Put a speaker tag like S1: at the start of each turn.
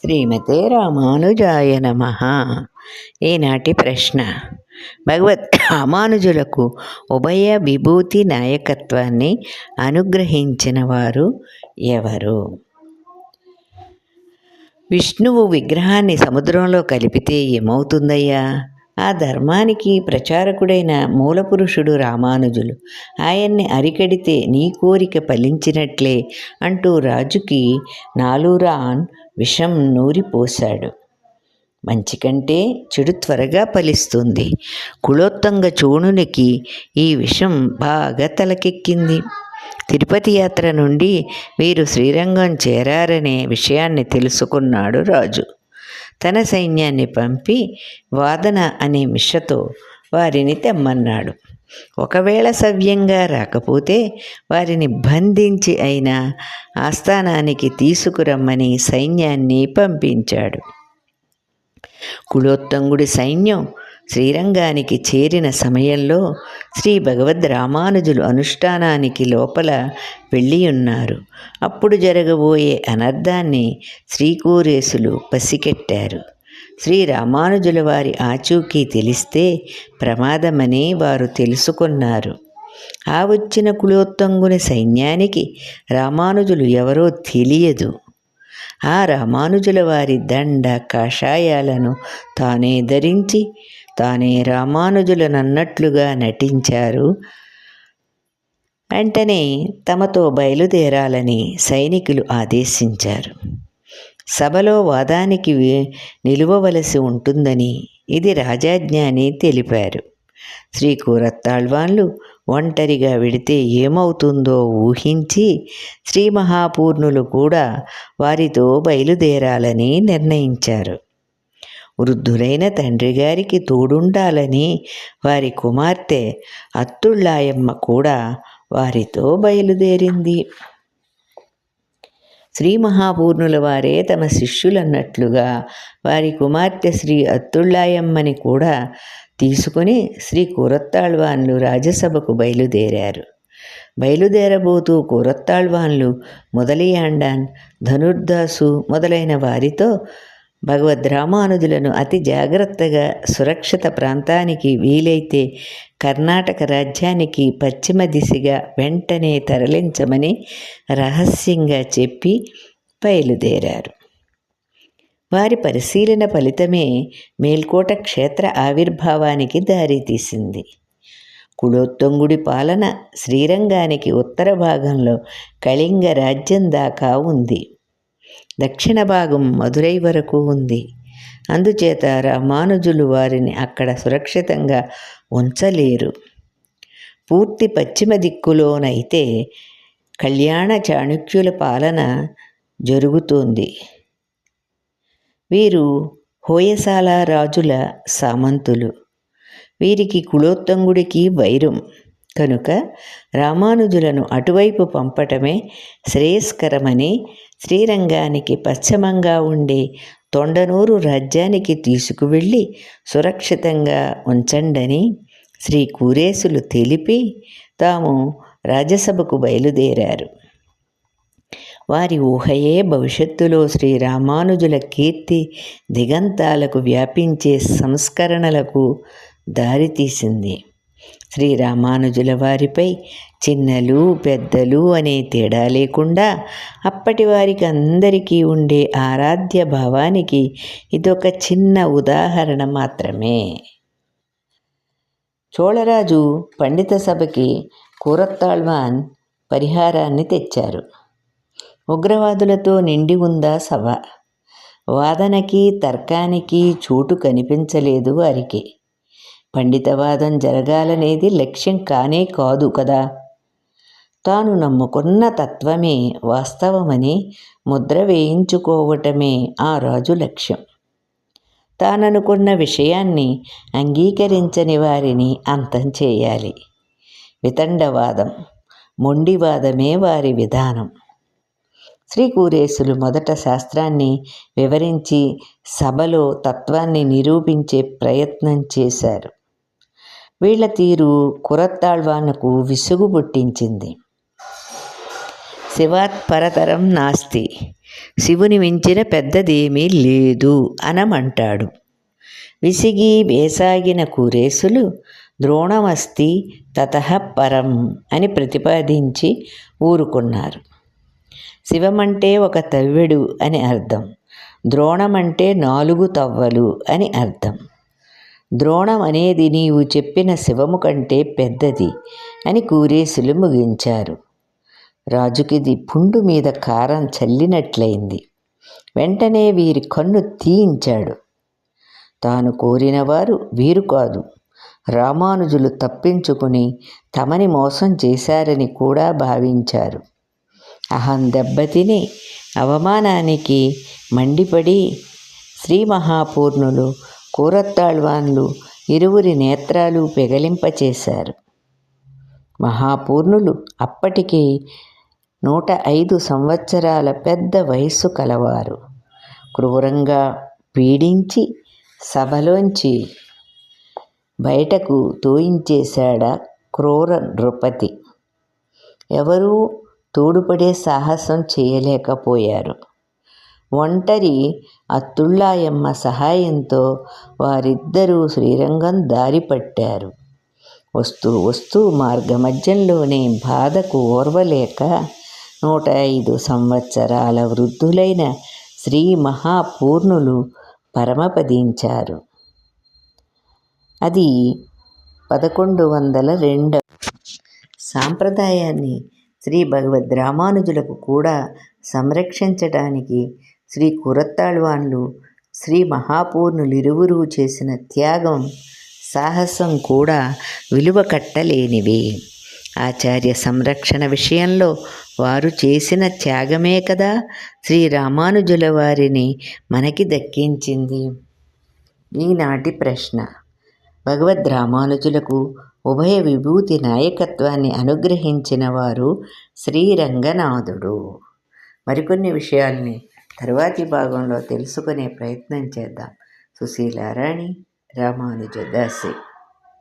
S1: శ్రీమతే రామానుజాయ నమ. ఈనాటి ప్రశ్న. భగవద్ రామానుజులకు ఉభయ విభూతి నాయకత్వాన్ని అనుగ్రహించిన వారు ఎవరు? విష్ణువు విగ్రహాన్ని సముద్రంలో కలిపితే ఏమవుతుందయ్యా? ఆ ధర్మానికి ప్రచారకుడైన మూలపురుషుడు రామానుజులు. ఆయన్ని అరికడితే నీ కోరిక ఫలించినట్లే అంటూ రాజుకి నాలురాన్ విషం నూరిపోశాడు. మంచి కంటే చెడు త్వరగా ఫలిస్తుంది. కులోత్తంగ చోణునికి ఈ విషం బాగా తలకెక్కింది. తిరుపతి యాత్ర నుండి వీరు శ్రీరంగం చేరారనే విషయాన్ని తెలుసుకున్నాడు రాజు. తన సైన్యాన్ని పంపి వాదన అనే మిషతో వారిని తెమ్మన్నాడు. ఒకవేళ సవ్యంగా రాకపోతే వారిని బంధించి అయినా ఆస్థానానికి తీసుకురమ్మని సైన్యాన్ని పంపించాడు. కులోత్తంగుడి సైన్యం శ్రీరంగానికి చేరిన సమయంలో శ్రీ భగవద్ రామానుజులు అనుష్ఠానానికి లోపల వెళ్ళి ఉన్నారు అప్పుడు జరగబోయే అనర్థాన్ని శ్రీకూరేసులు పసికెట్టారు శ్రీ రామానుజుల వారి ఆచూకీ తెలిస్తే ప్రమాదమని వారు తెలుసుకున్నారు. ఆ వచ్చిన కులోత్తంగుని సైన్యానికి రామానుజులు ఎవరో తెలియదు. ఆ రామానుజుల వారి దండ కాషాయాలను తానే ధరించి తానే రామానుజులనన్నట్లుగా నటించారు. వెంటనే తమతో బయలుదేరాలని సైనికులు ఆదేశించారు. సభలో వాదానికి నిలువవలసి ఉంటుందని ఇది రాజాజ్ఞాని తెలిపారు. శ్రీ కూరత్తాళ్వాన్లు ఒంటరిగా వెడితే ఏమవుతుందో ఊహించి శ్రీ మహాపూర్ణులు కూడా వారితో బయలుదేరాలని నిర్ణయించారు. వృద్ధులైన తండ్రి గారికి తోడుండాలని వారి కుమార్తె అత్తుళ్ళాయమ్మ కూడా వారితో బయలుదేరింది. శ్రీ మహాపూర్ణుల వారే తమ శిష్యులన్నట్లుగా వారి కుమార్తె శ్రీ అత్తుళ్ళాయమ్మని కూడా తీసుకుని శ్రీ కూరత్తాళ్వాన్లు రాజ్యసభకు బయలుదేరారు. బయలుదేరబోతూ కూరత్తాళ్వాన్లు మొదలియాండాన్ ధనుర్దాసు మొదలైన వారితో భగవద్ రామానుజులను అతి జాగ్రత్తగా సురక్షిత ప్రాంతానికి వీలైతే కర్ణాటక రాజ్యానికి పశ్చిమ దిశగా వెంటనే తరలించమని రహస్యంగా చెప్పి బయలుదేరారు. వారి పరిశీలన ఫలితమే మేల్కోట క్షేత్ర ఆవిర్భావానికి దారితీసింది. కులోత్తంగుడి పాలన శ్రీరంగానికి ఉత్తర భాగంలో కళింగ రాజ్యం దాకా ఉంది. దక్షిణ భాగం మధురై వరకు ఉంది. అందుచేత రామానుజులు వారిని అక్కడ సురక్షితంగా ఉంచలేరు. పూర్తి పశ్చిమ దిక్కులోనైతే కళ్యాణ చాణుక్యుల పాలన జరుగుతోంది. వీరు హోయసాల రాజుల సామంతులు. వీరికి కులోత్తంగుడికి వైరం. కనుక రామానుజులను అటువైపు పంపటమే శ్రేయస్కరమని శ్రీరంగానికి పశ్చిమంగా ఉండే తొండనూరు రాజ్యానికి తీసుకువెళ్ళి సురక్షితంగా ఉంచండని శ్రీ కూరేసులు తెలిపి తాము రాజ్యసభకు బయలుదేరారు. వారి ఊహయే భవిష్యత్తులో శ్రీ రామానుజుల కీర్తి దిగంతాలకు వ్యాపించే సంస్కరణలకు దారితీసింది. శ్రీ రామానుజుల వారిపై చిన్నలు పెద్దలు అనే తేడా లేకుండా అప్పటి వారికి అందరికీ ఉండే ఆరాధ్య భావానికి ఇదొక చిన్న ఉదాహరణ మాత్రమే. చోళరాజు పండిత సభకి కూరత్తాళ్వాన్ పరిహారాన్ని తెచ్చారు. ఉగ్రవాదులతో నిండి ఉందా సభ? వాదనకి తర్కానికి చోటు కనిపించలేదు వారికి. పండితవాదం జరగాలనేది లక్ష్యం కానే కాదు కదా. తాను నమ్ముకున్న తత్వమే వాస్తవమని ముద్ర వేయించుకోవటమే ఆ రాజు లక్ష్యం. తాననుకున్న విషయాన్ని అంగీకరించని వారిని అంతం చేయాలి. వితండవాదం మొండివాదమే వారి విధానం. శ్రీకూరేసులు మొదట శాస్త్రాన్ని వివరించి సభలో తత్వాన్ని నిరూపించే ప్రయత్నం చేశారు. వీళ్ళ తీరు కురత్తాళ్వానకు విసుగు పుట్టించింది శివాత్ పరతరం నాస్తి. శివుని మించిన పెద్దదేమీ లేదు అనమంటాడు. విసిగి వేసాగిన కురేసులు ద్రోణమస్తి తత పరం అని ప్రతిపాదించి ఊరుకున్నారు. శివమంటే ఒక తవ్వెడు అని అర్థం. ద్రోణమంటే నాలుగు తవ్వలు అని అర్థం. ద్రోణం అనేది నీవు చెప్పిన శివము కంటే పెద్దది అని కూరేసులు ముగించారు. రాజుకిది పుండు మీద కారం చల్లినట్లయింది. వెంటనే వీరి కన్ను తీయించాడు. తాను కోరినవారు వీరు కాదు. రామానుజులు తప్పించుకుని తమని మోసం చేశారని కూడా భావించారు. అహం దెబ్బతిని అవమానానికి మండిపడి శ్రీ మహాపూర్ణులు కూరత్తాళ్వాన్లు ఇరువురి నేత్రాలు పెగలింపచేశారు. మహాపూర్ణులు అప్పటికి నూట ఐదు సంవత్సరాల పెద్ద వయస్సు కలవారు. క్రూరంగా పీడించి సభలోంచి బయటకు తోయించేశాడా క్రూర నృపతి ఎవరూ తోడుపడే సాహసం చేయలేకపోయారు. ఒంటరి అత్తుళ్ళాయమ్మ సహాయంతో వారిద్దరూ శ్రీరంగం దారి పట్టారు. వస్తూ వస్తూ మార్గమధ్యంలోనే బాధకు ఓర్వలేక నూట ఐదు సంవత్సరాల వృద్ధులైన శ్రీ మహాపూర్ణులు పరమపదించారు. అది పదకొండు వందల రెండవ సాంప్రదాయాన్ని శ్రీ భగవద్ రామానుజులకు కూడా సంరక్షించడానికి శ్రీ కురత్తాళ్వాన్లు శ్రీ మహాపూర్ణులిరువురు చేసిన త్యాగం సాహసం కూడా విలువ కట్టలేనివి. ఆచార్య సంరక్షణ విషయంలో వారు చేసిన త్యాగమే కదా శ్రీ రామానుజుల వారిని మనకి దక్కించింది. ఈనాటి ప్రశ్న. భగవద్ రామానుజులకు ఉభయ విభూతి నాయకత్వాన్ని అనుగ్రహించిన వారు శ్రీరంగనాథుడు. మరికొన్ని విషయాల్ని తరువాతి భాగంలో తెలుసుకునే ప్రయత్నం చేద్దాం. సుశీలారాణి రామానుజదాసి